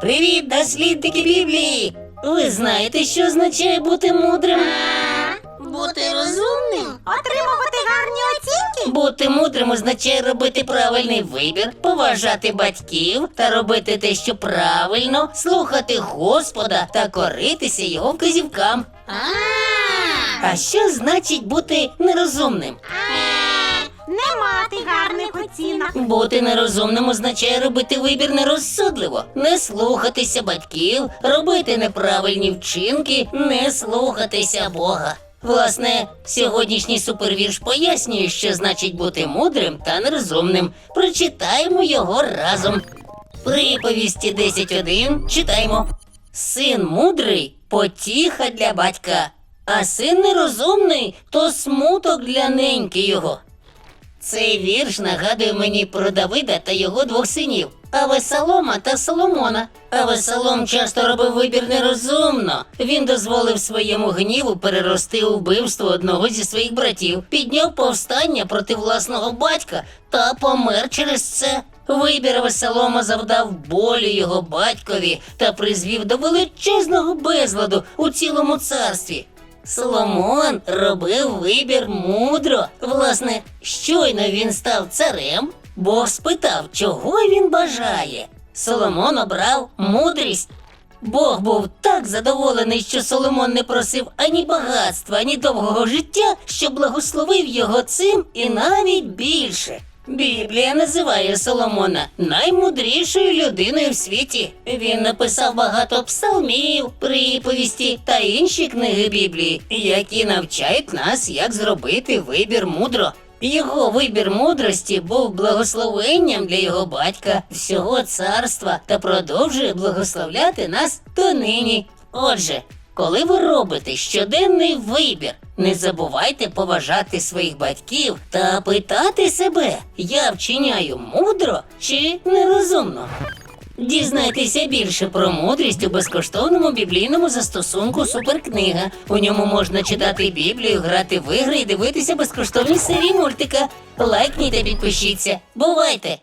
Привіт, дослідники Біблії! Ви знаєте, що означає бути мудрим? Бути розумним, отримувати гарні оцінки. Бути мудрим означає робити правильний вибір, поважати батьків та робити те, що правильно, слухати Господа та коритися його вказівкам. А, А що значить бути нерозумним? Не мати гарних оцінок. Бути нерозумним означає робити вибір нерозсудливо, не слухатися батьків, робити неправильні вчинки, не слухатися Бога. Власне, сьогоднішній супервірш пояснює, що значить бути мудрим та нерозумним. Прочитаємо його разом. Приповісті 10.1 читаємо. Син мудрий потіха для батька, а син нерозумний то смуток для неньки його. Цей вірш нагадує мені про Давида та його двох синів Авесалома та Соломона. Авесалом часто робив вибір нерозумно. Він дозволив своєму гніву перерости вбивство одного зі своїх братів, підняв повстання проти власного батька та помер через це. Вибір Авесалома завдав болю його батькові та призвів до величезного безладу у цілому царстві. Соломон робив вибір мудро. Власне, щойно він став царем, Бог спитав, чого він бажає. Соломон обрав мудрість. Бог був так задоволений, що Соломон не просив ані багатства, ані довгого життя, що благословив його цим і навіть більше. Біблія називає Соломона наймудрішою людиною в світі. Він написав багато псалмів, приповісті та інші книги Біблії, які навчають нас, як зробити вибір мудро. Його вибір мудрості був благословенням для його батька, всього царства та продовжує благословляти нас донині. Отже, коли ви робите щоденний вибір, не забувайте поважати своїх батьків та питати себе, я вчиняю мудро чи нерозумно. Дізнайтеся більше про мудрість у безкоштовному біблійному застосунку Суперкнига. У ньому можна читати Біблію, грати в ігри і дивитися безкоштовні серії мультика. Лайкніть та підпишіться. Бувайте!